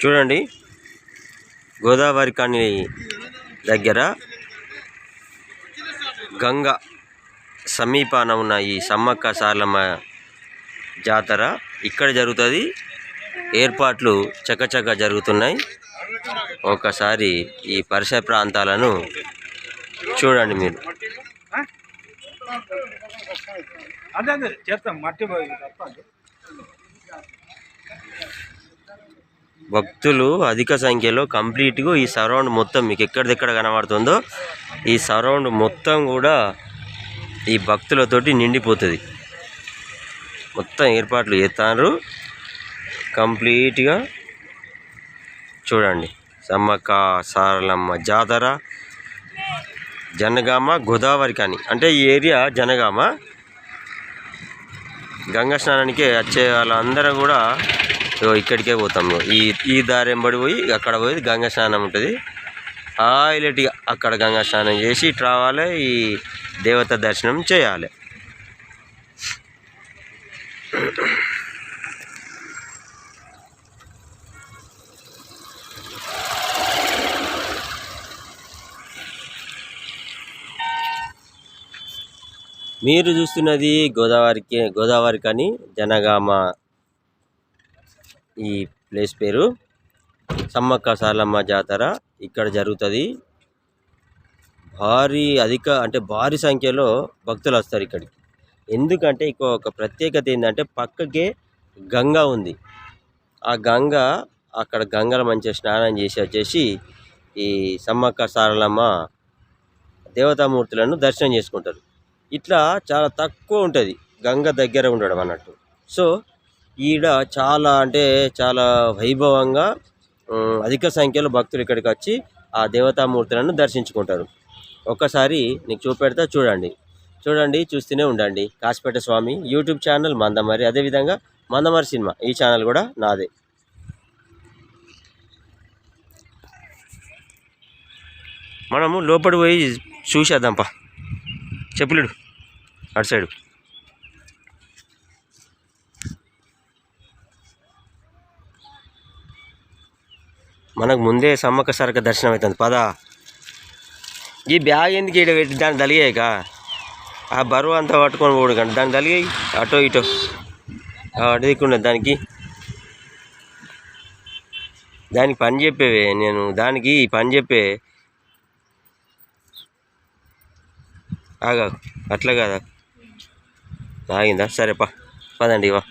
చూడండి గోదావరి కాని దగ్గర గంగ సమీపాన ఉన్న ఈ సమ్మక్క సార్లమ్మ జాతర ఇక్కడ జరుగుతుంది ఏర్పాట్లు చకచక జరుగుతున్నాయి ఒకసారి ఈ పరిసర ప్రాంతాలను చూడండి మీరు అదే అదే చేస్తాం మట్టి పోయి తప్పండి భక్తులు అధిక సంఖ్యలో కంప్లీట్గా ఈ సరౌండ్ మొత్తం మీకు ఎక్కడిదెక్కడ కనబడుతుందో ఈ సరౌండ్ మొత్తం కూడా ఈ భక్తులతోటి నిండిపోతుంది. మొత్తం ఏర్పాట్లు చేస్తారు. కంప్లీట్గా చూడండి. సమ్మక్క సారలమ్మ జాతర జనగామ గోదావరి కానీ అంటే ఈ ఏరియా జనగామ. గంగా స్నానానికి వచ్చే వాళ్ళందరూ కూడా ఇక్కడికే పోతాం ఈ ఈ దారి వెంబడి పోయి అక్కడ పోయి గంగా స్నానం ఉంటుంది. హైలెట్గా అక్కడ గంగా స్నానం చేసి ఇటు రావాలి ఈ దేవత దర్శనం చేయాలి. మీరు చూస్తున్నది గోదావరికి గోదావరి కానీ జనగామ ఈ ప్లేస్ పేరు సమ్మక్క సారలమ్మ జాతర ఇక్కడ జరుగుతుంది. భారీ అధిక అంటే భారీ సంఖ్యలో భక్తులు వస్తారు ఇక్కడికి. ఎందుకంటే ఇక ఒక ప్రత్యేకత ఏంటంటే పక్కకే గంగ ఉంది. ఆ గంగ అక్కడ గంగల మంచిగా స్నానం చేసి వచ్చేసి ఈ సమ్మక్క సారలమ్మ దేవతామూర్తులను దర్శనం చేసుకుంటారు. ఇట్లా చాలా తక్కువ ఉంటుంది. గంగ దగ్గర ఉండడం అన్నట్టు. సో ఈడ చాలా అంటే చాలా వైభవంగా అధిక సంఖ్యలో భక్తులు ఇక్కడికి వచ్చి ఆ దేవతామూర్తులను దర్శించుకుంటారు. ఒక్కసారి నీకు చూపెడతా చూడండి. చూడండి చూస్తూనే ఉండండి. కాసిపేట స్వామి యూట్యూబ్ ఛానల్ మందమరి అదేవిధంగా మందమరి సినిమా ఈ ఛానల్ కూడా నాదే. మనము లోపలి పోయి చూసేద్దాంపా చెప్పులేడు అటు సైడు. మనకు ముందే సమ్మక్క సరక దర్శనం అవుతుంది. పదా. ఈ బ్యాగ్ ఎందుకు ఇటు పెట్టి దాన్ని తలిగాక ఆ బరువు అంతా పట్టుకొని పోడు కానీ దాన్ని తలిగాయి. అటో ఇటో. అటు దిక్కున్నది దానికి. దానికి పని చెప్పేవే నేను. దానికి పని చెప్పే. ఆగా అట్లా కాదా? ఆగిందా? సరేపా పదండి ఇవా